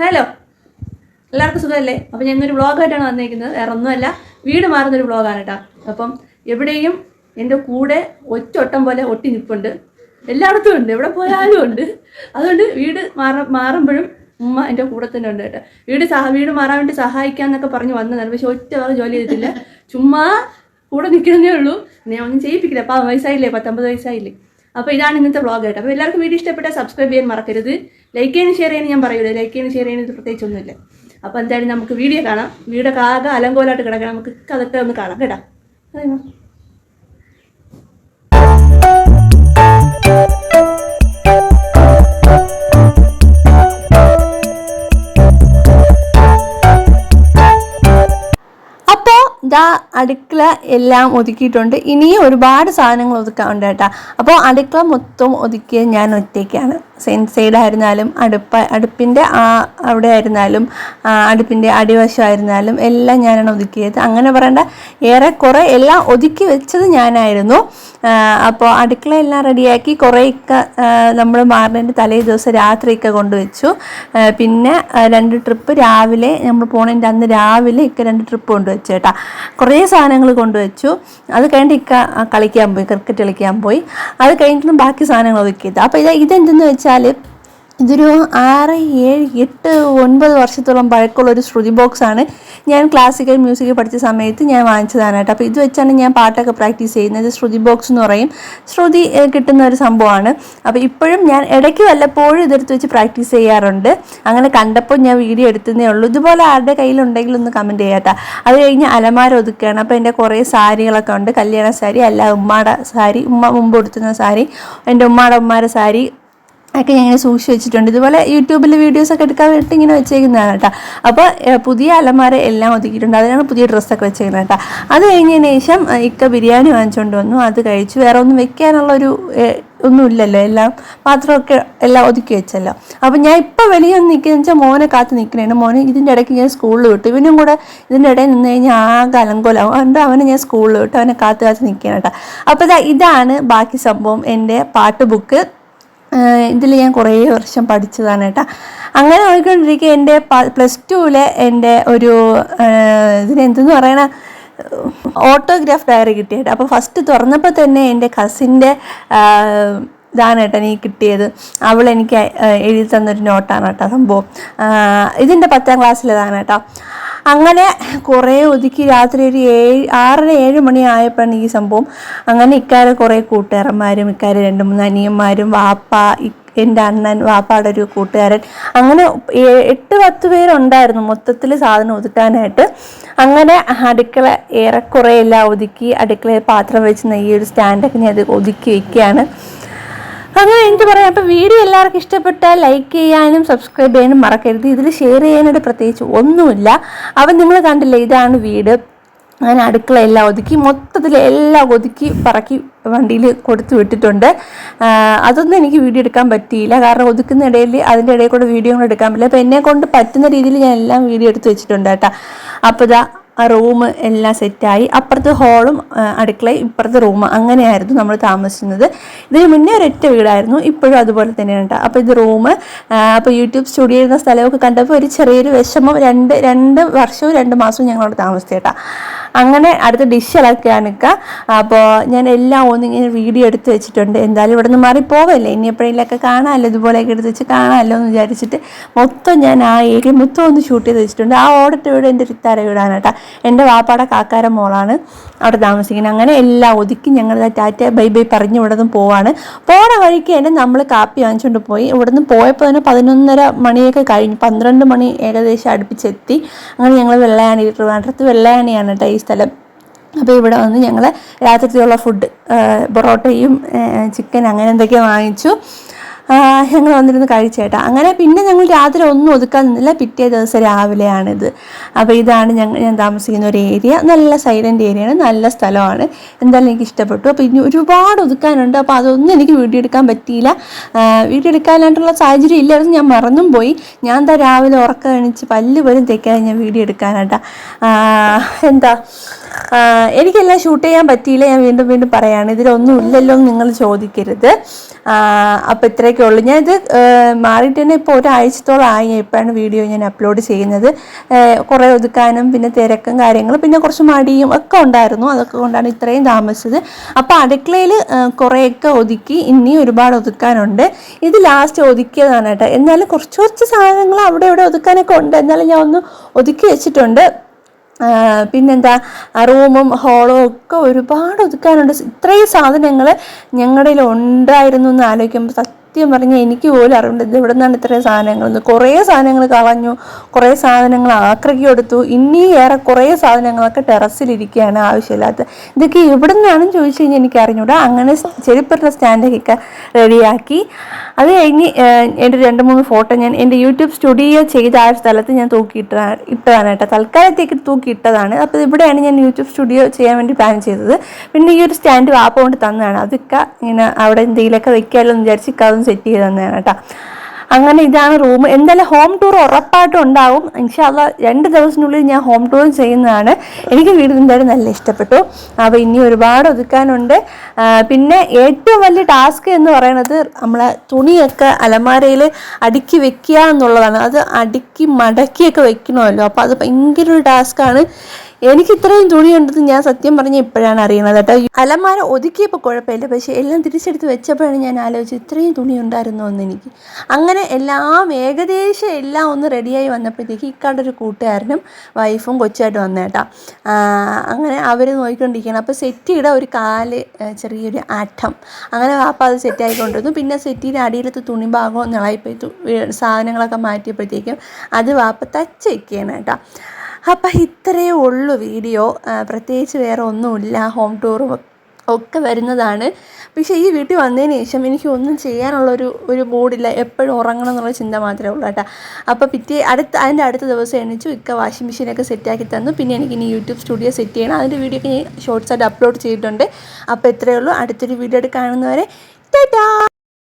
Hello എല്ലാവർക്കും സുഖമല്ലേ? അപ്പം ഞാൻ ഒരു വ്ളോഗായിട്ടാണ് വന്നിരിക്കുന്നത്. വേറെ ഒന്നുമല്ല. വീട് മാറുന്നൊരു വ്ളോഗാണ് കേട്ടോ. അപ്പം എവിടെയും എന്റെ കൂടെ ഒറ്റൊട്ടം പോലെ ഒട്ടി നിൽപ്പുണ്ട് എല്ലായിടത്തും ഉണ്ട്. എവിടെ പോയാലും ഉണ്ട്. അതുകൊണ്ട് വീട് മാറ മാറുമ്പോഴും ഉമ്മ എന്റെ കൂടെ തന്നെ ഉണ്ട് കേട്ടോ. വീട് സഹ വീട് മാറാൻ വേണ്ടി സഹായിക്കാന്നൊക്കെ പറഞ്ഞ് വന്നതാണ്. പക്ഷെ ഒറ്റ വേറെ ജോലി ചെയ്തിട്ടില്ല. ചുമ്മാ കൂടെ നിൽക്കുന്നതേ ഉള്ളൂ. ഞാൻ ഒന്നും ചെയ്യിപ്പിക്കില്ല. അപ്പം വയസ്സായില്ലേ? പത്തൊമ്പത് വയസ്സായില്ലേ? അപ്പോൾ ഇതാണ് ഇന്നത്തെ വ്ളോഗ് ആയിട്ട്. അപ്പോൾ എല്ലാവർക്കും വീഡിയോ ഇഷ്ടപ്പെട്ടാൽ സബ്സ്ക്രൈബ് ചെയ്യാൻ മറക്കരുത്. ലൈക്ക് ചെയ്യാൻ ഷെയർ ചെയ്യാൻ ഞാൻ പറയൂലേ. ലൈക്ക് ചെയ്യാൻ ഷെയർ ചെയ്യാനും പ്രത്യേകിച്ചൊന്നുമില്ല. അപ്പോൾ എന്തായാലും നമുക്ക് വീഡിയോ കാണാം. വീടൊക്കെ ആകെ അലങ്കോലായിട്ട് കിടക്കണം. നമുക്ക് അതൊക്കെ ഒന്ന് കാണാം. കേട്ടോ? അതെയോ? അടുക്കള എല്ലാം ഒതുക്കിയിട്ടുണ്ട് ഇനിയും ഒരുപാട് സാധനങ്ങൾ ഒതുക്കാനുണ്ട് കേട്ടോ അപ്പോൾ അടുക്കള മൊത്തം ഒതുക്കിയത് ഞാൻ ഒറ്റയ്ക്കാണ് സൈഡായിരുന്നാലും അടുപ്പ അടുപ്പിന്റെ ആ അവിടെ ആയിരുന്നാലും അടുപ്പിന്റെ അടിവശമായിരുന്നാലും എല്ലാം ഞാനാണ് ഒതുക്കിയത്. അങ്ങനെ പറയേണ്ട ഏറെക്കുറെ എല്ലാം ഒതുക്കി വെച്ചത് ഞാനായിരുന്നു. അപ്പോൾ അടുക്കള എല്ലാം റെഡിയാക്കി കുറേയൊക്കെ നമ്മൾ മാറിന്റെ തലേ ദിവസം രാത്രിയൊക്കെ കൊണ്ടുവച്ചു പിന്നെ രണ്ട് ട്രിപ്പ് രാവിലെ നമ്മൾ പോണതിന്റെ അന്ന് രാവിലെ ഇക്ക രണ്ട് ട്രിപ്പ് കൊണ്ടുവച്ചു കേട്ടോ. കുറേ സാധനങ്ങൾ കൊണ്ടുവച്ചു അത് കഴിഞ്ഞിട്ട് ഇക്ക കളിക്കാൻ പോയി ക്രിക്കറ്റ് കളിക്കാൻ പോയി. അത് കഴിഞ്ഞിട്ടും ബാക്കി സാധനങ്ങൾ ഒതുക്കിയത്. അപ്പോൾ ഇത് ഇതെന്തെന്ന് വെച്ചാൽ ഇതൊരു ആറ് ഏഴ് എട്ട് ഒൻപത് വർഷത്തോളം പഴക്കമുള്ള ഒരു ശ്രുതി ബോക്സ് ആണ്. ഞാൻ ക്ലാസിക്കൽ മ്യൂസിക് പഠിച്ച സമയത്ത് ഞാൻ വാങ്ങിച്ചതാണ് അപ്പോൾ ഇത് വെച്ചാണ് ഞാൻ പാട്ടൊക്കെ പ്രാക്ടീസ് ചെയ്യുന്നത്. ശ്രുതി ബോക്സ് എന്ന് പറയും. ശ്രുതി കിട്ടുന്ന ഒരു സംഭവമാണ്. അപ്പോൾ ഇപ്പോഴും ഞാൻ ഇടയ്ക്ക് വല്ലപ്പോഴും ഇതെടുത്ത് വെച്ച് പ്രാക്ടീസ് ചെയ്യാറുണ്ട്. അങ്ങനെ കണ്ടപ്പോൾ ഞാൻ വീഡിയോ എടുത്തതേ ഉള്ളൂ. ഇതുപോലെ ആരുടെ കയ്യിലുണ്ടെങ്കിൽ ഒന്ന് കമന്റ് ചെയ്യാട്ടോ. അത് കഴിഞ്ഞ് അലമാര ഒതുക്കുകയാണ്. അപ്പോൾ എന്റെ കുറേ സാരികളൊക്കെ ഉണ്ട്. കല്യാണ സാരി അല്ല ഉമ്മാടെ സാരി ഉമ്മ മുമ്പ് കൊടുത്തുന്ന സാരി എന്റെ ഉമ്മാടെ ഉമ്മാരുടെ സാരി ഒക്കെ ഞാൻ ഇങ്ങനെ സൂക്ഷിച്ച് വെച്ചിട്ടുണ്ട്. ഇതുപോലെ യൂട്യൂബിൽ വീഡിയോസ് ഒക്കെ എടുക്കാൻ വേണ്ടി ഇങ്ങനെ വെച്ചേക്കുന്നതാണ് കേട്ടോ. അപ്പോൾ പുതിയ അലമാര എല്ലാം ഒതുക്കിയിട്ടുണ്ട്. അതിനാണ് പുതിയ ഡ്രസ്സൊക്കെ വെച്ചേക്കുന്നത് കേട്ടോ. അത് കഴിഞ്ഞതിന് ശേഷം ഇക്ക ബിരിയാണി വാങ്ങിച്ചുകൊണ്ട് വന്നു. അത് കഴിച്ചു. വേറെ ഒന്നും വെക്കാനുള്ളൊരു ഒന്നുമില്ലല്ലോ എല്ലാം പാത്രമൊക്കെ എല്ലാം ഒതുക്കി വെച്ചല്ലോ. അപ്പം ഞാൻ ഇപ്പോൾ വെളിയിൽ ഒന്ന് നിൽക്കുന്നത് വെച്ചാൽ മോനെ കാത്ത് നിൽക്കണേണ്. മോനെ ഇതിന്റെ ഇടയ്ക്ക് ഞാൻ സ്കൂളിൽ വിട്ടു. ഇവനും കൂടെ ഇതിന്റെ ഇടയിൽ നിന്ന് കഴിഞ്ഞാൽ ആകെ അലങ്കോലാവും. അതുകൊണ്ട് അവനെ ഞാൻ സ്കൂളിൽ വിട്ടു. അവനെ കാത്ത് കാത്ത് നിൽക്കണം കേട്ടോ. അപ്പോൾ ഇതാണ് ബാക്കി സംഭവം. എന്റെ പാട്ട് ബുക്ക് ഇതിൽ ഞാൻ കുറേ വർഷം പഠിച്ചതാണ് കേട്ടോ. അങ്ങനെ നോക്കിക്കൊണ്ടിരിക്കുക എന്റെ പ്ലസ് ടുവിലെ എന്റെ ഒരു ഇതിനെന്തെന്ന് പറയണ ഓട്ടോഗ്രാഫ് ഡയറി കിട്ടിയിട്ട്. അപ്പോൾ ഫസ്റ്റ് തുറന്നപ്പോൾ തന്നെ എന്റെ കസിന്റെ ഇതാണ് എനിക്ക് കിട്ടിയത്. അവൾ എനിക്ക് എഴുതി തന്നൊരു നോട്ടാണ് കേട്ടോ സംഭവം. ഇതിന്റെ പത്താം ക്ലാസ്സിലേതാണ് കേട്ടോ അങ്ങനെ കുറേ ഒതുക്കി രാത്രി ഒരു ഏഴ് ആറര ഏഴ് മണി ആയപ്പോഴാണ് ഈ സംഭവം. അങ്ങനെ ഇക്കാരെ കുറേ കൂട്ടുകാരന്മാരും ഇക്കാരെ രണ്ട് മൂന്ന് അനിയന്മാരും വാപ്പ എന്റെ അണ്ണൻ വാപ്പാടെ ഒരു കൂട്ടുകാരൻ. അങ്ങനെ എട്ട് പത്ത് പേരുണ്ടായിരുന്നു മൊത്തത്തിൽ സാധനം ഒതുക്കാനായിട്ട്. അങ്ങനെ അടുക്കള ഏറെക്കുറെ എല്ലാം ഒതുക്കി അടുക്കളയിൽ പാത്രം വെച്ച് ഈ ഒരു സ്റ്റാൻഡൊക്കെ ഞാൻ അത് ഒതുക്കി വെക്കുകയാണ് അങ്ങനെ എനിക്ക് പറയാം അപ്പോൾ വീഡിയോ എല്ലാവർക്കും ഇഷ്ടപ്പെട്ടാൽ ലൈക്ക് ചെയ്യാനും സബ്സ്ക്രൈബ് ചെയ്യാനും മറക്കരുത്. ഇതിൽ ഷെയർ ചെയ്യാനായിട്ട് പ്രത്യേകിച്ച് ഒന്നുമില്ല. അപ്പം നിങ്ങൾ കണ്ടില്ലേ ഇതാണ് വീട്. അങ്ങനെ അടുക്കള എല്ലാം ഒതുക്കി മൊത്തത്തിൽ എല്ലാം ഒതുക്കി പറക്കി വണ്ടിയിൽ കൊടുത്തു വിട്ടിട്ടുണ്ട്. അതൊന്നും എനിക്ക് വീഡിയോ എടുക്കാൻ പറ്റിയില്ല. കാരണം ഒതുക്കുന്ന ഇടയിൽ അതിന്റെ ഇടയിൽ കൂടെ വീഡിയോ കൂടെ എടുക്കാൻ പറ്റില്ല. അപ്പോൾ എന്നെ കൊണ്ട് പറ്റുന്ന രീതിയിൽ ഞാൻ എല്ലാം വീഡിയോ എടുത്ത് വെച്ചിട്ടുണ്ട് കേട്ടോ. അപ്പോൾ ഇതാ ആ റൂം എല്ലാം സെറ്റായി. അപ്പുറത്ത് ഹോളും അടുക്കളയും ഇപ്പുറത്ത് റൂം അങ്ങനെയായിരുന്നു നമ്മൾ താമസിക്കുന്നത് ഇതിന് മുന്നേ ഒരൊറ്റ വീടായിരുന്നു ഇപ്പോഴും അതുപോലെ തന്നെയാണ് കേട്ടോ അപ്പോൾ ഇത് റൂം അപ്പോൾ യൂട്യൂബ് സ്റ്റുഡിയോ ഇരുന്ന സ്ഥലമൊക്കെ കണ്ടപ്പോൾ ഒരു ചെറിയൊരു വിഷമം. രണ്ട് രണ്ട് വർഷവും രണ്ട് മാസവും ഞങ്ങളവിടെ താമസിച്ചു കേട്ടോ അങ്ങനെ അടുത്ത ഡിഷ് ഇളക്കാനൊക്കെ അപ്പോൾ ഞാൻ എല്ലാം ഒന്നിങ്ങനെ വീഡിയോ എടുത്ത് വെച്ചിട്ടുണ്ട്. എന്തായാലും ഇവിടെ നിന്ന് മാറി പോവല്ലേ? ഇനി എപ്പോഴെങ്കിലൊക്കെ കാണാമല്ലോ? ഇതുപോലെയൊക്കെ എടുത്ത് വെച്ച് കാണാമല്ലോ എന്ന് വിചാരിച്ചിട്ട് മൊത്തം ഞാൻ ആ ഏരിയ മൊത്തം ഒന്ന് ഷൂട്ട് ചെയ്ത് വെച്ചിട്ടുണ്ട്. ആ ഓടത്തെ വീട് എന്റെ റിത്താര വീടാണ് കേട്ടോ. എന്റെ വാപ്പാടെ കാക്കാര മോളാണ് അവിടെ താമസിക്കുന്നത്. അങ്ങനെ എല്ലാം ഒതുക്കി ഞങ്ങൾ ടാറ്റ ബൈ ബൈ പറഞ്ഞ് ഇവിടെ നിന്ന് പോവാണ്. പോണ വഴിക്ക് തന്നെ നമ്മൾ കാപ്പി വാങ്ങിച്ചുകൊണ്ട് പോയി. ഇവിടെ നിന്ന് പോയപ്പോൾ തന്നെ പതിനൊന്നര മണിയൊക്കെ കഴിഞ്ഞു പന്ത്രണ്ട് മണി ഏകദേശം അടുപ്പിച്ചെത്തി അങ്ങനെ ഞങ്ങൾ വെള്ളയാണി ട്രിവാൻഡ്രത്ത് വെള്ളയാണിയാണ് കേട്ടോ സ്ഥലം. അപ്പോൾ ഇവിടെ വന്ന് ഞങ്ങൾ രാത്രിയിലുള്ള ഫുഡ് പൊറോട്ടയും ചിക്കൻ അങ്ങനെ എന്തൊക്കെയോ വാങ്ങിച്ചു. ഞങ്ങൾ വന്നിരുന്ന് കഴിച്ചേട്ടാ അങ്ങനെ പിന്നെ ഞങ്ങൾ രാത്രി ഒന്നും ഒതുക്കാൻ നിന്നില്ല. പിറ്റേ ദിവസം രാവിലെയാണിത്. അപ്പോൾ ഇതാണ് ഞങ്ങൾ ഞാൻ താമസിക്കുന്ന ഒരു ഏരിയ. നല്ല സൈലന്റ് ഏരിയയാണ്. നല്ല സ്ഥലമാണ്. എന്തായാലും എനിക്ക് ഇഷ്ടപ്പെട്ടു. അപ്പോൾ ഇനി ഒരുപാട് ഒതുക്കാനുണ്ട്. അപ്പോൾ അതൊന്നും എനിക്ക് വീഡിയോ എടുക്കാൻ പറ്റിയില്ല. വീഡിയോ എടുക്കാനായിട്ടുള്ള സാഹചര്യം ഇല്ലായിരുന്നു ഞാൻ മറന്നും പോയി. ഞാൻ എന്താ രാവിലെ ഉറക്കം എണിച്ച് പല്ല് പോലും തേക്കാതെ ഞാൻ വീഡിയോ എടുക്കാനാട്ടാ. എന്താ? എനിക്കെല്ലാം ഷൂട്ട് ചെയ്യാൻ പറ്റിയില്ല. ഞാൻ വീണ്ടും വീണ്ടും പറയാണ്. ഇതിലൊന്നും ഇല്ലല്ലോ എന്ന് നിങ്ങൾ ചോദിക്കരുത്. അപ്പോൾ ഇത്രയൊക്കെ ഉള്ളൂ. ഞാനിത് മാറിയിട്ട് തന്നെ ഇപ്പോൾ ഒരാഴ്ചത്തോളം ആയി ഇപ്പോഴാണ് വീഡിയോ ഞാൻ അപ്ലോഡ് ചെയ്യുന്നത്. കുറേ ഒതുക്കാനും പിന്നെ തിരക്കും കാര്യങ്ങളും പിന്നെ കുറച്ച് മടിയും ഒക്കെ ഉണ്ടായിരുന്നു. അതൊക്കെ കൊണ്ടാണ് ഇത്രയും താമസിച്ചത്. അപ്പോൾ അടുക്കളയിൽ കുറേയൊക്കെ ഒതുക്കി ഇനി ഒരുപാട് ഒതുക്കാനുണ്ട്. ഇത് ലാസ്റ്റ് ഒതുക്കിയതാണ് കേട്ടോ. എന്നാലും കുറച്ച് കുറച്ച് സാധനങ്ങൾ അവിടെ ഇവിടെ ഒതുക്കാനൊക്കെ ഉണ്ട്. എന്നാലും ഞാൻ ഒന്ന് ഒതുക്കി വെച്ചിട്ടുണ്ട്. പിന്നെന്താ റൂമും ഹോളും ഒക്കെ ഒരുപാട് ഒതുക്കാനുണ്ട്. ഇത്രയും സാധനങ്ങൾ ഞങ്ങളുടെ ഉണ്ടായിരുന്നു എന്ന് ആലോചിക്കുമ്പോൾ സത്യം പറഞ്ഞാൽ എനിക്ക് പോലും അറിവുണ്ട് ഇത് ഇവിടെ നിന്നാണ് ഇത്രയും സാധനങ്ങൾ കുറേ സാധനങ്ങൾ കളഞ്ഞു കുറേ സാധനങ്ങൾ ആക്രയ്ക്ക് കൊടുത്തു ഇനി ഏറെ കുറേ സാധനങ്ങളൊക്കെ ടെറസിലിരിക്കുകയാണ് ആവശ്യമില്ലാത്ത. ഇതൊക്കെ എവിടെ നിന്നാണെന്ന് ചോദിച്ചു കഴിഞ്ഞാൽ എനിക്ക് അറിഞ്ഞൂടാ അങ്ങനെ ചെരുപ്പറ്റ സ്റ്റാൻഡൊക്കെ റെഡിയാക്കി. അത് കഴിഞ്ഞ് എന്റെ രണ്ട് മൂന്ന് ഫോട്ടോ ഞാൻ എന്റെ യൂട്യൂബ് സ്റ്റുഡിയോ ചെയ്ത ആ സ്ഥലത്ത് ഞാൻ തൂക്കിയിട്ട ഇട്ടതാണ് കേട്ടോ തൽക്കാലത്തേക്ക് തൂക്കിയിട്ടതാണ് അപ്പോൾ ഇവിടെയാണ് ഞാൻ യൂട്യൂബ് സ്റ്റുഡിയോ ചെയ്യാൻ വേണ്ടി പ്ലാൻ ചെയ്തത്. പിന്നെ ഈ ഒരു സ്റ്റാൻഡ് വാപ്പ കൊണ്ട് തന്നതാണ്. അതൊക്കെ ഇങ്ങനെ അവിടെ എന്തെങ്കിലുമൊക്കെ വെക്കാമല്ലോ എന്ന് വിചാരിച്ച് അതും സെറ്റ് ചെയ്ത് തന്നെയാണ് കേട്ടോ. അങ്ങനെ ഇതാണ് റൂം എന്തായാലും ഹോം ടൂർ ഉറപ്പായിട്ടും ഉണ്ടാവും. ഇൻഷാല്ല രണ്ട് ദിവസത്തിനുള്ളിൽ ഞാൻ ഹോം ടൂർ ചെയ്യുന്നതാണ്. എനിക്ക് വീട് എന്തായാലും നല്ല ഇഷ്ടപ്പെട്ടു. അപ്പോൾ ഇനി ഒരുപാട് ഒതുക്കാനുണ്ട്. പിന്നെ ഏറ്റവും വലിയ ടാസ്ക് എന്ന് പറയുന്നത് നമ്മളെ തുണിയൊക്കെ അലമാരയിൽ അടുക്കി വെക്കുക എന്നുള്ളതാണ്. അത് അടുക്കി മടക്കിയൊക്കെ വെക്കണമല്ലോ. അപ്പോൾ അത് ഭയങ്കര ഒരു ടാസ്ക്കാണ് എനിക്ക് ഇത്രയും തുണി ഉണ്ടെന്ന് ഞാൻ സത്യം പറഞ്ഞ ഇപ്പോഴാണ് അറിയുന്നത് കേട്ടോ. അലമാര ഒതുക്കിയപ്പോൾ കുഴപ്പമില്ല. പക്ഷേ എല്ലാം തിരിച്ചെടുത്ത് വെച്ചപ്പോഴാണ് ഞാൻ ആലോചിച്ചത് ഇത്രയും തുണി ഉണ്ടായിരുന്നു എന്ന് എനിക്ക്. അങ്ങനെ എല്ലാം ഏകദേശം എല്ലാം ഒന്ന് റെഡിയായി വന്നപ്പോഴത്തേക്ക് ഇക്കാണ്ടൊരു കൂട്ടുകാരനും വൈഫും കൊച്ചായിട്ട് വന്നേട്ടാ അങ്ങനെ അവർ നോക്കിക്കൊണ്ടിരിക്കുകയാണ് അപ്പോൾ സെറ്റിയുടെ ഒരു കാൽ ചെറിയൊരു ആറ്റം. അങ്ങനെ വാപ്പ അത് സെറ്റായിക്കൊണ്ടിരുന്നു പിന്നെ സെറ്റിയുടെ അടിയിലത്തെ തുണി ഭാഗം നിളയിപ്പോയി. സാധനങ്ങളൊക്കെ മാറ്റിയപ്പോഴത്തേക്കും അത് വാപ്പ തച്ച് വയ്ക്കുകയാണ് കേട്ടോ. അപ്പം ഇത്രയേ ഉള്ളൂ വീഡിയോ. പ്രത്യേകിച്ച് വേറെ ഒന്നുമില്ല. ഹോം ടൂറും ഒക്കെ വരുന്നതാണ്. പക്ഷേ ഈ വീട്ടിൽ വന്നതിന് ശേഷം എനിക്ക് ഒന്നും ചെയ്യാനുള്ളൊരു ഒരു മൂഡില്ല. എപ്പോഴും ഉറങ്ങണം എന്നുള്ള ചിന്ത മാത്രമേ ഉള്ളൂ കേട്ടോ. അപ്പോൾ പിറ്റേ അടുത്ത അതിന്റെ അടുത്ത ദിവസം എണീച്ചു ഇക്ക വാഷിംഗ് മെഷീനൊക്കെ സെറ്റാക്കി തന്നു. പിന്നെ എനിക്ക് ഇനി യൂട്യൂബ് സ്റ്റുഡിയോ സെറ്റ് ചെയ്യണം. അതിന്റെ വീഡിയോ ഒക്കെ ഞാൻ ഷോർട്സ് ആയിട്ട് അപ്ലോഡ് ചെയ്തിട്ടുണ്ട്. അപ്പോൾ ഇത്രയേ ഉള്ളൂ. അടുത്തൊരു വീഡിയോ ആയിട്ട് ടാറ്റാ!